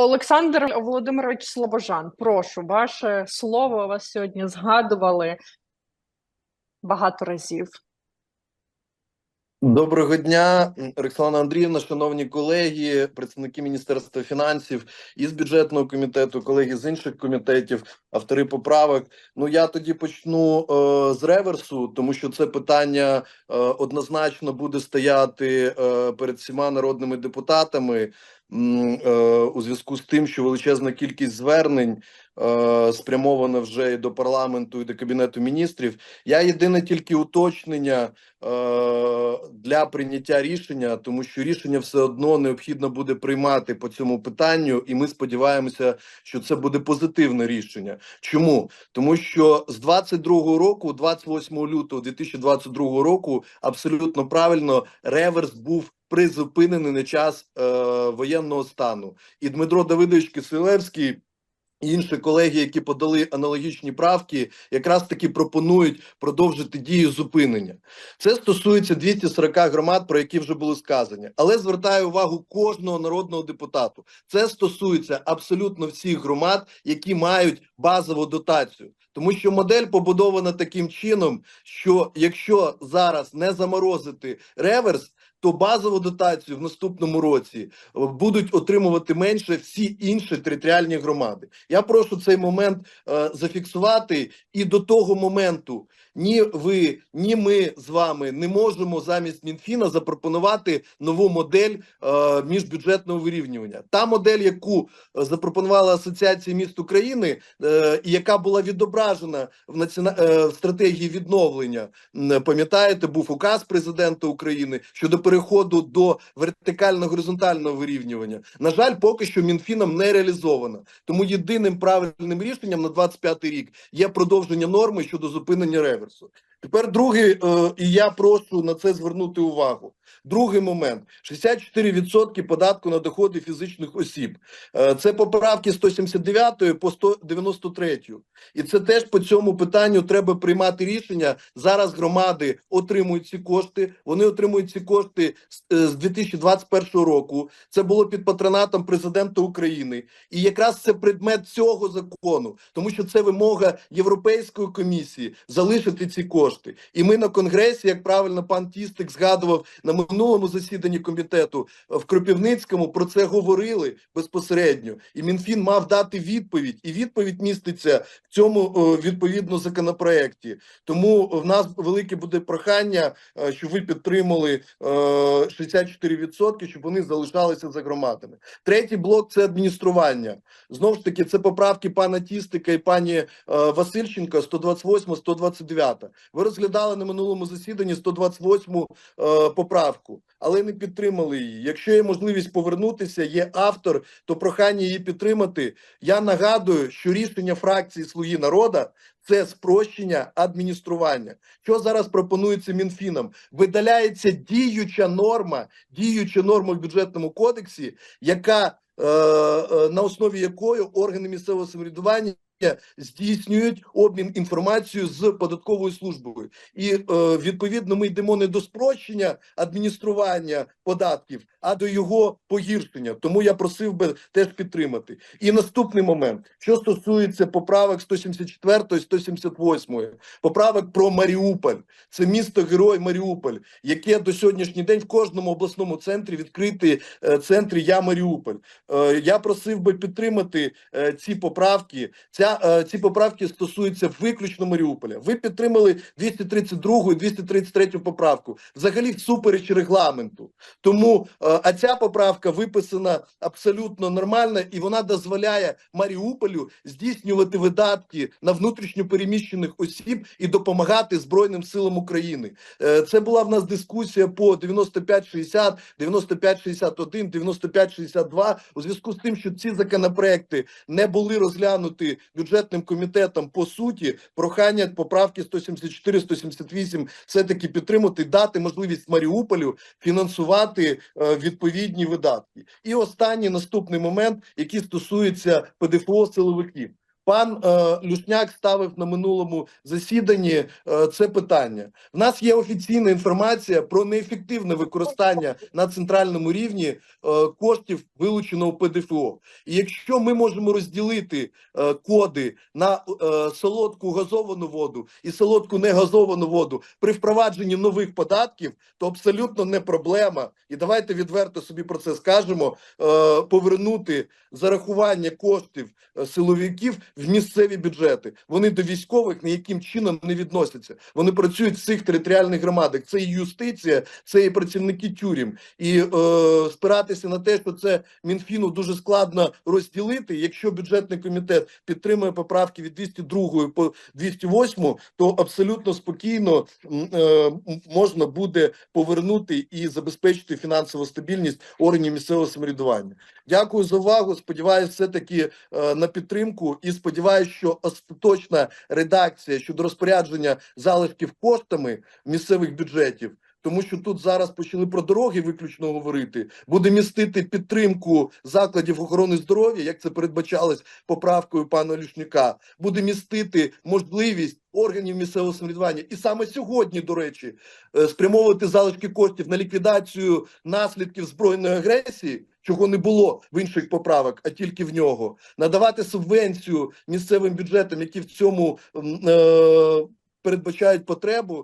Олександр Володимирович Слобожан, прошу, ваше слово вас сьогодні згадували багато разів. Доброго дня, Роксолана Андріївна, шановні колеги, представники Міністерства фінансів із бюджетного комітету, колеги з інших комітетів, автори поправок. Ну я тоді почну е, з реверсу, тому що це питання е, однозначно буде стояти е, перед всіма народними депутатами у зв'язку з тим, що величезна кількість звернень е, спрямована вже і до парламенту, і до кабінету міністрів. Я єдине тільки уточнення е, для прийняття рішення, тому що рішення все одно необхідно буде приймати по цьому питанню, і ми сподіваємося, що це буде позитивне рішення. Чому? Тому що з 22 року, 28 лютого 2022 року, абсолютно правильно реверс був призупинений на час е, воєнного стану. І Дмитро Давидович Кисилевський. І інші колеги, які подали аналогічні правки, якраз таки пропонують продовжити дію зупинення. Це стосується 240 громад, про які вже було сказані. Але звертаю увагу кожного народного депутату. Це стосується абсолютно всіх громад, які мають базову дотацію. Тому що модель побудована таким чином, що якщо зараз не заморозити реверс, то базову дотацію в наступному році е, будуть отримувати менше всі інші територіальні громади. Я прошу цей момент е, зафіксувати, і до того моменту ні ви, ні ми з вами не можемо замість Мінфіна запропонувати нову модель е, міжбюджетного вирівнювання. Та модель, яку е, запропонувала Асоціація міст України, е, і яка була відображена в націона... е, стратегії відновлення. Пам'ятаєте, був указ президента України щодо переходу до вертикально-горизонтального вирівнювання. На жаль, поки що Мінфіном не реалізовано. Тому єдиним правильним рішенням на 25 рік є продовження норми щодо зупинення реверсу. Тепер другий, е, і я прошу на це звернути увагу. Другий момент: 64% податку на доходи фізичних осіб. Е, Це поправки 179 по 193. І це теж по цьому питанню треба приймати рішення. Зараз громади отримують ці кошти. Вони отримують ці кошти з, е, з 2021 року. Це було під патронатом президента України. І якраз це предмет цього закону, тому що це вимога Європейської комісії залишити ці кошти. І ми на конгресі, як правильно пан Тістик згадував на минулому засіданні комітету е, в Кропівницькому, про це говорили безпосередньо. І Мінфін мав дати відповідь, і відповідь міститься в цьому е, відповідно законопроекті. Тому в нас велике буде прохання, е, щоб ви підтримали е, 64%, щоб вони залишалися за громадами. Третій блок це адміністрування. Знову ж таки, це поправки пана Тістика і пані Васильченка 128, 129. Ви розглядали на минулому засіданні 128 е, поправку, але не підтримали її. Якщо є можливість повернутися, є автор, то прохання її підтримати. Я нагадую, що рішення фракції Слуги народа це спрощення адміністрування. Що зараз пропонується Мінфіном? Видаляється діюча норма, діюча норма в бюджетному кодексі, яка е, е, на основі якої органи місцевого самоврядування здійснюють обмін інформацією з податковою службою, і е, відповідно ми йдемо не до спрощення адміністрування податків, а до його погіршення. Тому я просив би теж підтримати. І наступний момент, що стосується поправок 174 і 178, поправок про Маріуполь, це місто Герой Маріуполь, яке до сьогоднішній день в кожному обласному центрі відкритий е, центрі Я Маріуполь. Е, я просив би підтримати е, ці поправки. Ця ці поправки стосуються виключно Маріуполя. Ви підтримали 232 і 233 поправку. Взагалі всупереч регламенту. Тому а ця поправка виписана абсолютно нормально, і вона дозволяє Маріуполю здійснювати видатки на внутрішньо переміщених осіб і допомагати Збройним силам України. Е, Це була в нас дискусія по 95-60, 95-61, 95-62 у зв'язку з тим, що ці законопроекти не були розглянуті бюджетним комітетом по суті. Прохання поправки 174-178 все-таки підтримати, дати можливість Маріуполю фінансувати е, відповідні видатки. І останній наступний момент, який стосується ПДФО силовиків. Пан е, Люшняк ставив на минулому засіданні е, це питання. В нас є офіційна інформація про неефективне використання на центральному рівні е, коштів вилученого ПДФО. І якщо ми можемо розділити е, коди на е, солодку газовану воду і солодку негазовану воду при впровадженні нових податків, то абсолютно не проблема. І давайте відверто собі про це скажемо. е, Повернути зарахування коштів е, силовиків в місцеві бюджети. Вони до військових ніяким чином не відносяться. Вони працюють в цих територіальних громадах. Це і юстиція, це і працівники тюрім. І е, спиратися на те, що це Мінфіну дуже складно розділити. Якщо бюджетний комітет підтримує поправки від 202 по 208, то абсолютно спокійно е, можна буде повернути і забезпечити фінансову стабільність органів місцевого самоврядування. Дякую за увагу. Сподіваюся, все таки е, на підтримку і сподіваюся, що остаточна редакція щодо розпорядження залишків коштами місцевих бюджетів. Тому що тут зараз почали про дороги виключно говорити, буде містити підтримку закладів охорони здоров'я, як це передбачалось поправкою пана Люшнюка, буде містити можливість органів місцевого самоврядування. І саме сьогодні, до речі, е, спрямовувати залишки коштів на ліквідацію наслідків збройної агресії, чого не було в інших поправок, а тільки в нього, надавати субвенцію місцевим бюджетам, які в цьому е, передбачають потребу,